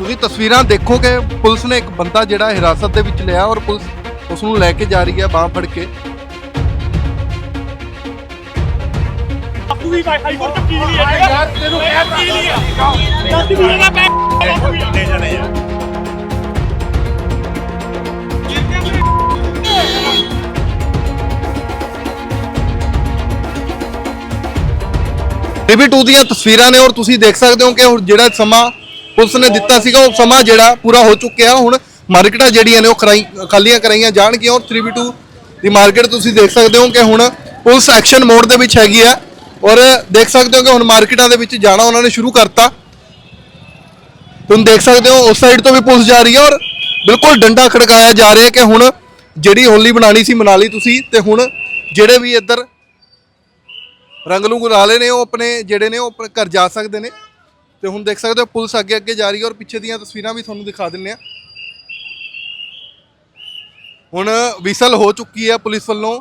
ਤੁਸੀਂ ਤਸਵੀਰਾਂ ਦੇਖੋ ਕਿ ਪੁਲਿਸ ਨੇ ਇੱਕ ਬੰਦਾ ਜਿਹੜਾ ਹਿਰਾਸਤ ਦੇ ਵਿੱਚ ਲਿਆ ਔਰ ਪੁਲਿਸ ਉਸ ਨੂੰ ਲੈ ਕੇ ਜਾ ਰਹੀ ਹੈ ਬਾਹ ਫੜ ਕੇ। ਵੀ ਹਾਈ ਕੋਰਟ ਚ ਕੀ ਲਈ ਹੈ ਯਾਰ ਤੈਨੂੰ ਕਹਿ ਕੀ ਲਈ ਹੈ? ਦੱਸ ਵੀ ਇਹਦਾ ਮੈਂ ਬਾਪੂ ਵੀ ਲੈ ਜਾਣੇ ਯਾਰ ਟੀਵੀ 2 ਦੀਆਂ ਤਸਵੀਰਾਂ ਨੇ ਔਰ ਤੁਸੀਂ ਦੇਖ ਸਕਦੇ ਹੋ ਕਿ ਹੁਣ ਜਿਹੜਾ ਸਮਾਂ ਪੁਲਿਸ ਨੇ ਦਿੱਤਾ ਸੀਗਾ, ਉਹ ਸਮਾਂ ਜਿਹੜਾ ਪੂਰਾ ਹੋ ਚੁੱਕਿਆ, ਹੁਣ ਮਾਰਕੀਟਾਂ ਜਿਹੜੀਆਂ ਨੇ ਉਹ ਖਰਾਈ, ਖਾਲੀਆਂ ਕਰਾਈਆਂ ਜਾਣਗੀਆਂ, ਔਰ 3v2 ਦੀ ਮਾਰਕੀਟ ਤੁਸੀਂ ਦੇਖ ਸਕਦੇ ਹੋ ਕਿ ਹੁਣ ਪੁਲਿਸ ਐਕਸ਼ਨ ਮੋਡ ਦੇ ਵਿੱਚ ਹੈਗੀ ਆ, ਔਰ ਦੇਖ ਸਕਦੇ ਹੋ ਕਿ ਹੁਣ ਮਾਰਕੀਟਾਂ ਦੇ ਵਿੱਚ ਜਾਣਾ ਉਹਨਾਂ ਨੇ ਸ਼ੁਰੂ ਕਰਤਾ। ਤੁਸੀਂ ਦੇਖ ਸਕਦੇ ਹੋ, ਉਸ ਸਾਈਡ ਤੋਂ ਵੀ ਪੁਲਿਸ ਜਾ ਰਹੀ ਹੈ ਔਰ ਬਿਲਕੁਲ ਡੰਡਾ ਖੜਕਾਇਆ ਜਾ ਰਿਹਾ ਕਿ ਹੁਣ ਜਿਹੜੀ ਹੋਲੀ ਬਣਾਣੀ ਸੀ ਮਨਾਲੀ ਤੁਸੀਂ, ਤੇ ਹੁਣ ਜਿਹੜੇ ਵੀ ਇੱਧਰ ਰੰਗ ਨੂੰ ਗੁਲਾਲੇ ਨੇ, ਉਹ ਆਪਣੇ ਜਿਹੜੇ ਨੇ, ਉਹ ਆਪਣੇ ਘਰ ਜਾ ਸਕਦੇ ਨੇ। ਤੇ ਹੁਣ ਦੇਖ ਸਕਦੇ ਹੋ ਪੁਲਿਸ ਅੱਗੇ ਅੱਗੇ ਜਾ ਰਹੀ ਹੈ ਔਰ ਪਿੱਛੇ ਦੀਆਂ ਤਸਵੀਰਾਂ ਵੀ ਤੁਹਾਨੂੰ ਦਿਖਾ ਦਿੰਨੇ ਆ ਹੁਣ ਵਿਸਲ ਹੋ ਚੁੱਕੀ ਹੈ ਪੁਲਿਸ ਵੱਲੋਂ।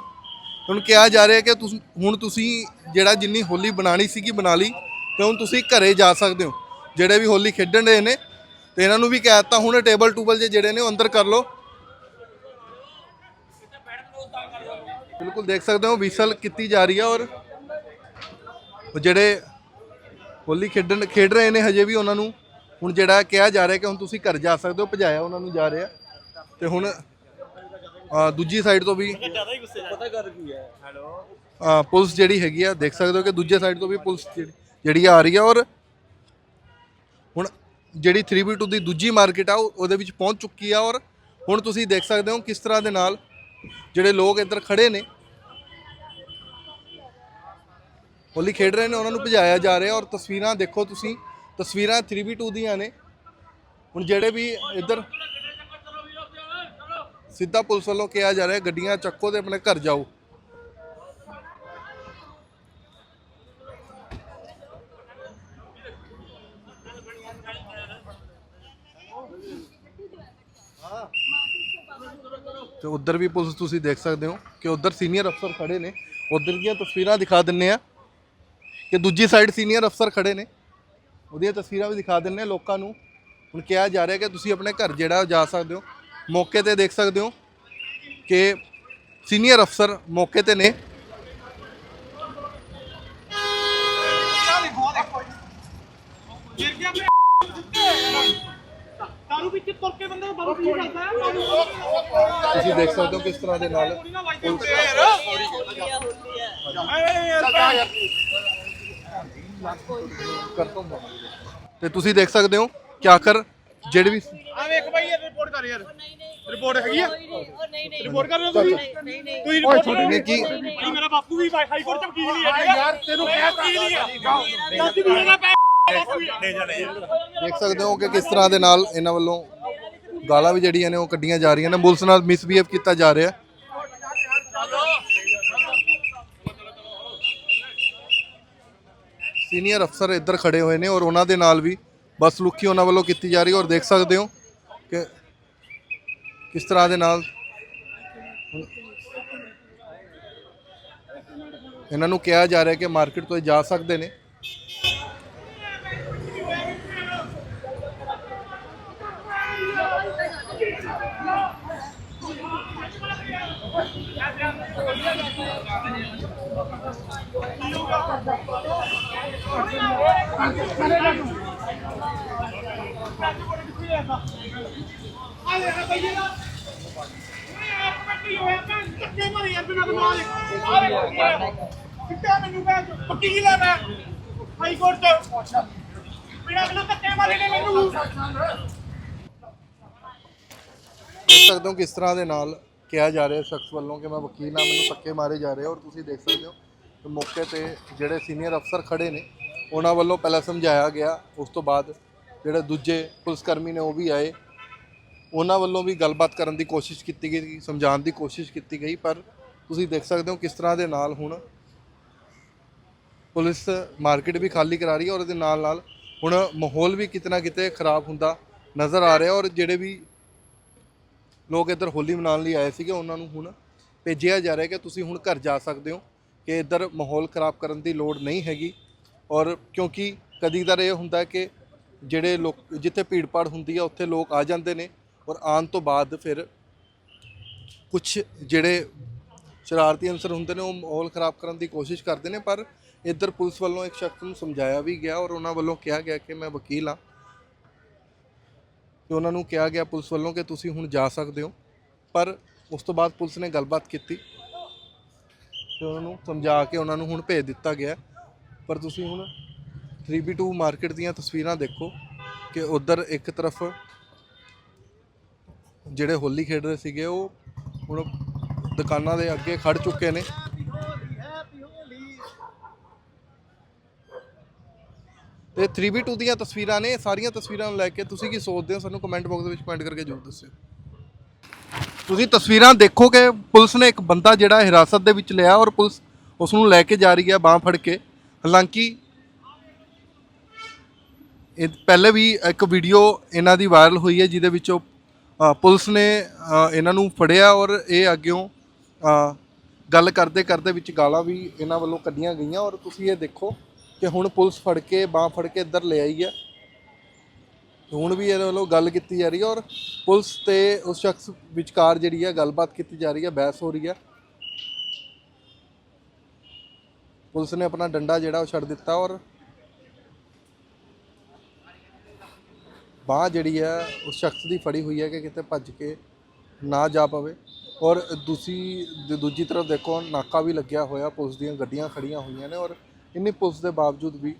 ਹੁਣ ਕਿਹਾ ਜਾ ਰਿਹਾ ਕਿ ਤੁਸੀਂ, ਹੁਣ ਤੁਸੀਂ ਜਿਹੜਾ ਜਿੰਨੀ ਹੋਲੀ ਬਣਾਣੀ ਸੀਗੀ ਬਣਾ ਲਈ, ਤੇ ਹੁਣ ਤੁਸੀਂ ਘਰੇ ਜਾ ਸਕਦੇ ਹੋ, ਜਿਹੜੇ ਵੀ ਹੋਲੀ ਖੇਡਣ ਦੇ ਨੇ। ਤੇ ਇਹਨਾਂ ਨੂੰ ਵੀ ਕਹਿ ਦਿੱਤਾ, ਹੁਣ ਟੇਬਲ ਟੂਬਲ ਜੇ ਜਿਹੜੇ ਨੇ ਉਹ ਅੰਦਰ ਕਰ ਲਓ। ਬਿਲਕੁਲ ਦੇਖ ਸਕਦੇ ਹੋ ਵਿਸਲ ਕੀਤੀ ਜਾ ਰਹੀ ਹੈ ਔਰ ਜਿਹੜੇ ਹੋਲੀ ਖੇਡਣ ਖੇਡ ਰਹੇ ਨੇ ਹਜੇ ਵੀ ਉਹਨਾਂ ਨੂੰ। ਹੁਣ ਜਿਹੜਾ ਕਿਹਾ ਜਾ ਰਿਹਾ ਕਿ ਹੁਣ ਤੁਸੀਂ ਘਰ ਜਾ ਸਕਦੇ ਹੋ ਭਜਾਇਆ ਉਹਨਾਂ ਨੂੰ ਜਾ ਰਿਹਾ। ਤੇ ਹੁਣ ਅ, ਦੂਜੀ ਸਾਈਡ ਤੋਂ ਵੀ ਪਤਾ ਕਰ ਕੀ ਹੈ ਹੈਲੋ ਅ, ਪੁਲਿਸ ਜਿਹੜੀ ਹੈਗੀ ਆ ਦੇਖ ਸਕਦੇ ਹੋ ਕਿ ਦੂਜੇ ਸਾਈਡ ਤੋਂ ਵੀ ਪੁਲਿਸ ਜਿਹੜੀ- ਜਿਹੜੀ ਆ ਰਹੀ ਆ ਔਰ ਹੁਣ ਜਿਹੜੀ 3v2 ਦੀ ਦੂਜੀ ਮਾਰਕੀਟ ਆ ਉਹ- ਉਹਦੇ ਵਿੱਚ ਪਹੁੰਚ ਚੁੱਕੀ ਆ ਔਰ ਹੁਣ ਤੁਸੀਂ ਦੇਖ ਸਕਦੇ ਹੋ ਕਿਸ ਤਰ੍ਹਾਂ ਦੇ ਨਾਲ ਜਿਹੜੇ ਲੋਕ ਇੱਧਰ ਖੜੇ ਨੇ। ਹੋਲੀ ਖੇਡ ਰਹੇ ਨੇ, ਉਹਨਾਂ ਨੂੰ ਭਜਾਇਆ ਜਾ ਰਿਹਾ ਔਰ ਤਸਵੀਰਾਂ ਦੇਖੋ ਤੁਸੀਂ, ਤਸਵੀਰਾਂ 3v2 ਦੀਆਂ ਨੇ। ਹੁਣ ਜਿਹੜੇ ਵੀ ਇੱਧਰ ਸਿੱਧਾ ਪੁਲਿਸ ਵੱਲੋਂ ਕਿਹਾ ਜਾ ਰਿਹਾ, ਗੱਡੀਆਂ ਚੱਕੋ ਤੇ ਆਪਣੇ ਘਰ ਜਾਓ। ਤੇ ਉਧਰ ਵੀ ਪੁਲਿਸ ਤੁਸੀਂ ਦੇਖ ਸਕਦੇ ਹੋ ਕਿ ਉਧਰ ਸੀਨੀਅਰ ਅਫਸਰ ਖੜੇ ਨੇ। ਉਧਰ ਦੀਆਂ ਤਸਵੀਰਾਂ ਦਿਖਾ ਦਿੰਨੇ ਆ। ਕਿ ਦੂਜੀ ਸਾਈਡ ਸੀਨੀਅਰ ਅਫਸਰ ਖੜੇ ਨੇ। ਉਹਦੀਆਂ ਤਸਵੀਰਾਂ ਵੀ ਦਿਖਾ ਦਿੰਨੇ ਆ ਲੋਕਾਂ ਨੂੰ। ਹੁਣ ਕਿਹਾ ਜਾ ਰਿਹਾ ਕਿ ਤੁਸੀਂ ਆਪਣੇ ਘਰ ਜਿਹੜਾ ਜਾ ਸਕਦੇ ਹੋ। ਮੌਕੇ ਤੇ ਦੇਖ ਸਕਦੇ ਹੋ ਕਿ ਸੀਨੀਅਰ ਅਫਸਰ ਮੌਕੇ ਤੇ ਨੇ। ਤੁਸੀਂ ਦੇਖ ਸਕਦੇ ਹੋ ਕਿਸ ਤਰ੍ਹਾਂ ਦੇ ਨਾਲ। ਕਰ ਤੋਂ ਤੇ ਤੁਸੀਂ ਦੇਖ ਸਕਦੇ ਹੋ ਕਿ ਆਖਰ ਜਿਹੜੇ ਵੀ ਆ ਵੇਖ ਬਾਈ ਇਹ ਰਿਪੋਰਟ ਕਰ ਯਾਰ। ਰਿਪੋਰਟ ਹੈਗੀ ਆ? ਰਿਪੋਰਟ ਕਰ ਰਹੇ ਹੋ ਤੁਸੀਂ? ਤੁਸੀਂ ਰਿਪੋਰਟ ਕਰ ਕੀ ਭਾਈ ਮੇਰਾ ਬਾਪੂ ਵੀ ਹਾਈ ਕੋਰਟ ਚ ਕੀ ਲਈ ਹੈ ਯਾਰ ਤੈਨੂੰ ਕਹਿ ਕੀ ਲਈ ਹੈ ਦੱਸ ਵੀ ਇਹਦਾ ਮੈਂ ਬਾਪੂ ਵੀ ਲੈ ਜਾਣੇ ਯਾਰ। ਦੇਖ ਸਕਦੇ ਹੋ ਕਿ ਕਿਸ ਤਰ੍ਹਾਂ ਦੇ ਨਾਲ ਇਹਨਾਂ ਵੱਲੋਂ ਗਾਲਾਂ ਵੀ ਜਿਹੜੀਆਂ ਨੇ ਉਹ ਕੱਢੀਆਂ ਜਾ ਰਹੀਆਂ ਨੇ। ਪੁਲਿਸ ਨਾਲ ਮਿਸਬੀਹੇਵ ਕੀਤਾ ਜਾ ਰਿਹਾ। ਸੀਨੀਅਰ ਅਫਸਰ ਇੱਧਰ ਖੜੇ ਹੋਏ ਨੇ ਔਰ ਉਹਨਾਂ ਦੇ ਨਾਲ ਵੀ ਬਸ ਲੁੱਕੀ ਉਹਨਾਂ ਵੱਲੋਂ ਕੀਤੀ ਜਾ ਰਹੀ ਔਰ ਦੇਖ ਸਕਦੇ ਹੋ ਕਿ ਕਿਸ ਤਰ੍ਹਾਂ ਦੇ ਨਾਲ ਇਹਨਾਂ ਨੂੰ ਕਿਹਾ ਜਾ ਰਿਹਾ ਕਿ ਮਾਰਕੀਟ ਤੋਂ ਇਹ ਜਾ ਸਕਦੇ ਨੇ ਆ ਲੈ ਬਾਈ ਇਹਦਾ ਓਏ ਆਪ ਕੱਟੀ ਹੋਇਆ ਮੈਂ ਧੱਕੇ ਮਾਰੀ ਯਾਰ ਬਿਨਾਂ ਕਮਾਲ ਆ ਲੈ ਕਿੱਥੇ ਮੈਨੂੰ ਕਹਿ ਵਕੀਲ ਹੈ ਮੈਂ ਹਾਈ ਕੋਰਟ ਚ ਬਿਨਾਂ ਮੈਨੂੰ ਧੱਕੇ ਮਾਰੇ ਨੇ ਮੈਨੂੰ ਦੇਖ ਸਕਦੇ ਹੋ ਕਿਸ ਤਰ੍ਹਾਂ ਦੇ ਨਾਲ ਕਿਹਾ ਜਾ ਰਿਹਾ ਸ਼ਖਸ ਵੱਲੋਂ ਕਿ ਮੈਂ ਵਕੀਲ ਹਾਂ, ਮੈਨੂੰ ਧੱਕੇ ਮਾਰੇ ਜਾ ਰਹੇ ਔਰ ਤੁਸੀਂ ਦੇਖ ਸਕਦੇ ਹੋ ਕਿ ਮੌਕੇ ਤੇ ਜਿਹੜੇ ਸੀਨੀਅਰ ਅਫਸਰ ਖੜੇ ਨੇ ਉਹਨਾਂ ਵੱਲੋਂ ਪਹਿਲਾਂ ਸਮਝਾਇਆ ਗਿਆ, ਉਸ ਤੋਂ ਬਾਅਦ ਜਿਹੜੇ ਦੂਜੇ ਪੁਲਿਸ ਕਰਮੀ ਨੇ ਉਹ ਵੀ ਆਏ। ਉਹਨਾਂ ਵੱਲੋਂ ਵੀ ਗੱਲਬਾਤ ਕਰਨ ਦੀ ਕੋਸ਼ਿਸ਼ ਕੀਤੀ ਗਈ, ਸਮਝਾਉਣ ਦੀ ਕੋਸ਼ਿਸ਼ ਕੀਤੀ ਗਈ, ਪਰ ਤੁਸੀਂ ਦੇਖ ਸਕਦੇ ਹੋ ਕਿਸ ਤਰ੍ਹਾਂ ਦੇ ਨਾਲ ਹੁਣ ਪੁਲਿਸ ਮਾਰਕੀਟ ਵੀ ਖਾਲੀ ਕਰਾ ਰਹੀ ਹੈ ਔਰ ਇਹਦੇ ਨਾਲ ਨਾਲ ਹੁਣ ਮਾਹੌਲ ਵੀ ਕਿਤਨਾ ਕਿਤੇ ਖਰਾਬ ਹੁੰਦਾ ਨਜ਼ਰ ਆ ਰਿਹਾ ਔਰ ਜਿਹੜੇ ਵੀ ਲੋਕ ਇੱਧਰ ਹੋਲੀ ਮਨਾਉਣ ਲਈ ਆਏ ਸੀਗੇ, ਉਹਨਾਂ ਨੂੰ ਹੁਣ ਭੇਜਿਆ ਜਾ ਰਿਹਾ ਕਿ ਤੁਸੀਂ ਹੁਣ ਘਰ ਜਾ ਸਕਦੇ ਹੋ, ਕਿ ਇੱਧਰ ਮਾਹੌਲ ਖਰਾਬ ਕਰਨ ਦੀ ਲੋੜ ਨਹੀਂ ਹੈਗੀ। ਔਰ ਕਿਉਂਕਿ ਕਦੀ ਤਾਂ ਇਹ ਹੁੰਦਾ ਕਿ ਜਿਹੜੇ ਲੋਕ, ਜਿੱਥੇ ਭੀੜਪਾੜ ਹੁੰਦੀ ਆ, ਉੱਥੇ ਲੋਕ ਆ ਜਾਂਦੇ ਨੇ ਔਰ ਆਉਣ ਤੋਂ ਬਾਅਦ ਫਿਰ ਕੁਝ ਜਿਹੜੇ ਸ਼ਰਾਰਤੀ ਅਨਸਰ ਹੁੰਦੇ ਨੇ, ਉਹ ਮਾਹੌਲ ਖਰਾਬ ਕਰਨ ਦੀ ਕੋਸ਼ਿਸ਼ ਕਰਦੇ ਨੇ, ਪਰ ਇੱਧਰ ਪੁਲਿਸ ਵੱਲੋਂ ਇੱਕ ਸ਼ਖਸ ਨੂੰ ਸਮਝਾਇਆ ਵੀ ਗਿਆ ਔਰ ਉਹਨਾਂ ਵੱਲੋਂ ਕਿਹਾ ਗਿਆ ਕਿ ਮੈਂ ਵਕੀਲ ਹਾਂ। ਤੇ ਉਹਨਾਂ ਨੂੰ ਕਿਹਾ ਗਿਆ ਪੁਲਿਸ ਵੱਲੋਂ ਕਿ ਤੁਸੀਂ ਹੁਣ ਜਾ ਸਕਦੇ ਹੋ। ਪਰ ਉਸ ਤੋਂ ਬਾਅਦ ਪੁਲਿਸ ਨੇ ਗੱਲਬਾਤ ਕੀਤੀ ਤੇ ਉਹਨਾਂ ਨੂੰ ਸਮਝਾ ਕੇ ਉਹਨਾਂ ਨੂੰ ਹੁਣ ਭੇਜ ਦਿੱਤਾ ਗਿਆ। ਪਰ ਤੁਸੀਂ ਹੁਣ 3B2 ਮਾਰਕੀਟ ਦੀਆਂ ਤਸਵੀਰਾਂ ਦੇਖੋ ਕਿ ਉਧਰ ਇੱਕ ਤਰਫ ਜਿਹੜੇ ਹੋਲੀ ਖੇਡ ਰਹੇ ਸੀਗੇ, ਉਹ ਹੁਣ ਦੁਕਾਨਾਂ ਦੇ ਅੱਗੇ ਖੜ ਚੁੱਕੇ ਨੇ। ਤੇ 3B2 ਦੀਆਂ ਤਸਵੀਰਾਂ ਨੇ ਇਹ ਸਾਰੀਆਂ ਤਸਵੀਰਾਂ ਨੂੰ ਲੈ ਕੇ ਤੁਸੀਂ ਕੀ ਸੋਚਦੇ ਹੋ? ਸਾਨੂੰ ਕਮੈਂਟ ਬਾਕਸ ਦੇ ਵਿੱਚ ਕਮੈਂਟ ਕਰਕੇ ਜ਼ਰੂਰ ਦੱਸਿਓ। ਤੁਸੀਂ ਤਸਵੀਰਾਂ ਦੇਖੋ ਕਿ ਪੁਲਿਸ ਨੇ ਇੱਕ ਬੰਦਾ ਜਿਹੜਾ ਹਿਰਾਸਤ ਦੇ ਵਿੱਚ ਲਿਆ ਔਰ ਪੁਲਿਸ ਉਸ ਨੂੰ ਲੈ ਕੇ ਜਾ ਰਹੀ ਹੈ ਬਾਹ ਫੜ ਕੇ। ਹਾਲਾਂਕਿ ਇਹ ਪਹਿਲੇ ਵੀ ਇੱਕ ਵੀਡੀਓ ਇਹਨਾਂ ਦੀ ਵਾਇਰਲ ਹੋਈ ਹੈ ਜਿਹਦੇ ਵਿੱਚ ਉਹ, ਪੁਲਿਸ ਨੇ ਇਹਨਾਂ ਨੂੰ ਫੜਿਆ ਔਰ ਇਹ ਅੱਗਿਓਂ ਗੱਲ ਕਰਦੇ ਕਰਦੇ ਵਿੱਚ ਗਾਲਾਂ ਵੀ ਇਹਨਾਂ ਵੱਲੋਂ ਕੱਢੀਆਂ ਗਈਆਂ ਔਰ ਤੁਸੀਂ ਇਹ ਦੇਖੋ ਕਿ ਹੁਣ ਪੁਲਿਸ ਫੜ ਕੇ ਬਾਹ ਫੜ ਕੇ ਇੱਧਰ ਲੈ ਆਈ ਹੈ। ਹੁਣ ਵੀ ਇਹਨਾਂ ਵੱਲੋਂ ਗੱਲ ਕੀਤੀ ਜਾ ਰਹੀ ਹੈ ਔਰ ਪੁਲਿਸ ਤੇ ਉਸ ਸ਼ਖਸ ਵਿਚਕਾਰ ਜਿਹੜੀ ਹੈ ਗੱਲਬਾਤ ਕੀਤੀ ਜਾ ਰਹੀ ਹੈ ਬਹਿਸ ਹੋ ਰਹੀ ਹੈ। ਪੁਲਿਸ ਨੇ ਆਪਣਾ ਡੰਡਾ ਜਿਹੜਾ ਉਹ ਛੱਡ ਦਿੱਤਾ ਔਰ ਬਾਹ ਜਿਹੜੀ ਹੈ, ਉਸ ਸ਼ਖਸ ਦੀ ਫੜੀ ਹੋਈ ਹੈ ਕਿ ਕਿਤੇ ਭੱਜ ਕੇ ਨਾ ਜਾ ਪਵੇ। ਔਰ ਦੂਸੀ ਦੂ- ਦੂਜੀ ਤਰਫ ਦੇਖੋ, ਨਾਕਾ ਵੀ ਲੱਗਿਆ ਹੋਇਆ, ਪੁਲਿਸ ਦੀਆਂ ਗੱਡੀਆਂ ਖੜੀਆਂ ਹੋਈਆਂ ਨੇ ਔਰ ਇੰਨੀ ਪੁਲਿਸ ਦੇ ਬਾਵਜੂਦ ਵੀ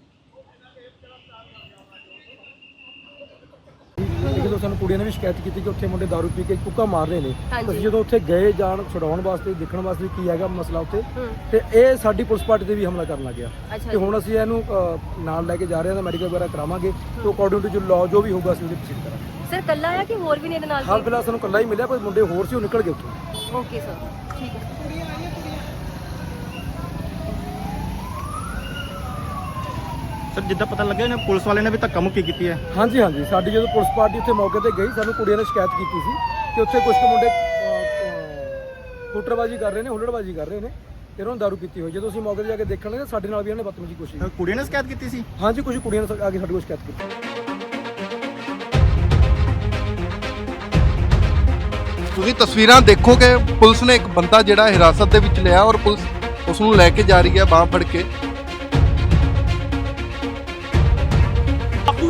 ਜਦੋਂ ਸਾਨੂੰ ਕੁੜੀਆਂ ਨੇ ਵੀ ਸ਼ਿਕਾਇਤ ਕੀਤੀ ਕਿ ਉੱਥੇ ਮੁੰਡੇ ਦਾਰੂ ਪੀ ਕੇ ਕੁੱਕਾ ਮਾਰ ਰਹੇ ਨੇ। ਹਾਂਜੀ। ਅਸੀਂ ਜਦੋਂ ਉੱਥੇ ਗਏ ਜਾਣ ਛਡਾਉਣ ਵਾਸਤੇ ਦੇਖਣ ਵਾਸਤੇ ਕੀ ਹੈਗਾ ਮਸਲਾ ਉੱਥੇ ਹੂੰ। ਤੇ ਇਹ ਸਾਡੀ ਪੁਲਿਸ ਪਾਰਟੀ ਤੇ ਵੀ ਹਮਲਾ ਕਰਨ ਲੱਗ ਗਿਆ। ਅੱਛਾ ਤੇ ਹੁਣ ਅਸੀਂ ਇਹਨੂੰ ਅ, ਨਾਲ ਲੈ ਕੇ ਜਾ ਰਹੇ ਹਾਂ ਤਾਂ ਮੈਡੀਕਲ ਵਗੈਰਾ ਕਰਾਵਾਂਗੇ ਤੇ ਅਕੋਰਡਿੰਗ ਟੂ ਜੋ ਲਾਅ ਜੋ ਵੀ ਹੋਊਗਾ ਅਸੀਂ ਉਹਦੇ ਪ੍ਰੋਸੀਡ ਕਰਾਂਗੇ। ਸਰ ਕੱਲਾ ਆ ਕਿ ਹੋਰ ਵੀ ਨੇ ਇਹਦੇ ਨਾਲ ਹਾਲ ਫਿਲਹਾਲ ਸਾਨੂੰ ਕੱਲਾ ਹੀ ਮਿਲਿਆ ਕੋਈ ਮੁੰਡੇ ਹੋਰ ਸੀ ਉਹ ਨਿਕਲ ਗਏ ਉੱਥੋਂ। ਓਕੇ ਸਰ ਠੀਕ ਹੈ। ਸਰ ਜਿੱਦਾਂ ਪਤਾ ਲੱਗਿਆ ਨੇ ਪੁਲਿਸ ਵਾਲੇ ਨੇ ਵੀ ਧੱਕਾ ਮੁੱਕੀ ਕੀਤੀ ਹੈ। ਹਾਂਜੀ ਹਾਂਜੀ। ਸਾਡੀ ਜਦੋਂ ਪੁਲਿਸ ਪਾਰਟੀ ਉੱਥੇ ਮੌਕੇ ਤੇ ਗਈ ਸਾਨੂੰ ਕੁੜੀਆਂ ਨੇ ਸ਼ਿਕਾਇਤ ਕੀਤੀ ਸੀ ਕਿ ਉੱਥੇ ਕੁਝ ਕੁ ਮੁੰਡੇ ਹੁੱਟਰਬਾਜ਼ੀ ਕਰ ਰਹੇ ਨੇ ਹੁੱਲੜਬਾਜ਼ੀ ਕਰ ਰਹੇ ਨੇ ਤੇ ਉਹਨਾਂ ਨੂੰ ਦਾਰੂ ਪੀਤੀ ਹੋਈ। ਜਦੋਂ ਅਸੀਂ ਮੌਕੇ ਤੇ ਜਾ ਕੇ ਦੇਖਣ ਲੱਗੇ ਸਾਡੇ ਨਾਲ ਵੀ ਉਹਨੇ ਬਦਤਮੀਜ਼ੀ ਦੀ ਕੋਸ਼ਿਸ਼ ਅਹ ਕੁੜੀ ਨੇ ਸ਼ਿਕਾਇਤ ਕੀਤੀ ਸੀ? ਹਾਂਜੀ ਕੁਝ ਕੁੜੀਆਂ ਨੇ ਆ ਕੇ ਸਾਡੇ ਕੋਲ ਸ਼ਿਕਾਇਤ ਕੀਤੀ। ਤੁਸੀਂ ਤਸਵੀਰਾਂ ਦੇਖੋ ਕਿ ਪੁਲਿਸ ਨੇ ਇੱਕ ਬੰਦਾ ਜਿਹੜਾ ਹਿਰਾਸਤ ਦੇ ਵਿੱਚ ਲਿਆ ਔਰ ਪੁਲਿਸ ਉਸ ਨੂੰ ਲੈ ਕੇ ਜਾ ਰਹੀ ਹੈ ਬਾਹ ਫੜ ਕੇ।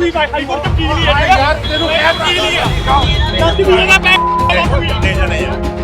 ਵੀ ਹਾਈ ਕੋਰਟ ਚ ਕੀ ਲਈ ਹੈ ਯਾਰ ਤੈਨੂੰ ਕਹਿ ਕੀ ਲਈ ਹੈ ਦੱਸ ਦੀ ਬੋਲੇਗਾ ਮੈਂ ਬਾਪੂ ਵੀ